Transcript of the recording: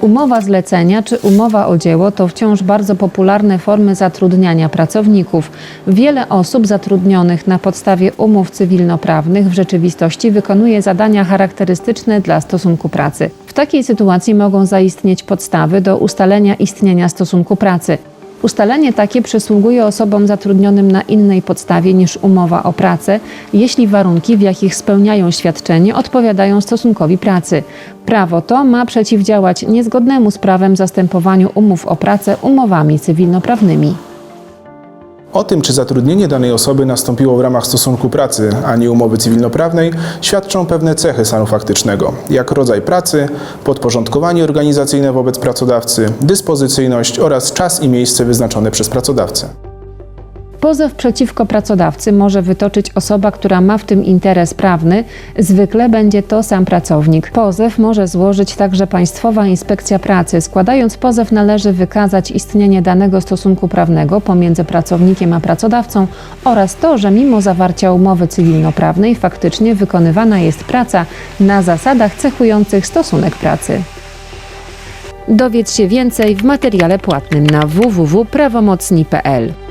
Umowa zlecenia czy umowa o dzieło to wciąż bardzo popularne formy zatrudniania pracowników. Wiele osób zatrudnionych na podstawie umów cywilnoprawnych w rzeczywistości wykonuje zadania charakterystyczne dla stosunku pracy. W takiej sytuacji mogą zaistnieć podstawy do ustalenia istnienia stosunku pracy. Ustalenie takie przysługuje osobom zatrudnionym na innej podstawie niż umowa o pracę, jeśli warunki, w jakich spełniają świadczenie, odpowiadają stosunkowi pracy. Prawo to ma przeciwdziałać niezgodnemu z prawem zastępowaniu umów o pracę umowami cywilnoprawnymi. O tym, czy zatrudnienie danej osoby nastąpiło w ramach stosunku pracy, a nie umowy cywilnoprawnej, świadczą pewne cechy stanu faktycznego, jak rodzaj pracy, podporządkowanie organizacyjne wobec pracodawcy, dyspozycyjność oraz czas i miejsce wyznaczone przez pracodawcę. Pozew przeciwko pracodawcy może wytoczyć osoba, która ma w tym interes prawny, zwykle będzie to sam pracownik. Pozew może złożyć także Państwowa Inspekcja Pracy. Składając pozew należy wykazać istnienie danego stosunku prawnego pomiędzy pracownikiem a pracodawcą oraz to, że mimo zawarcia umowy cywilnoprawnej faktycznie wykonywana jest praca na zasadach cechujących stosunek pracy. Dowiedz się więcej w materiale płatnym na www.prawomocni.pl.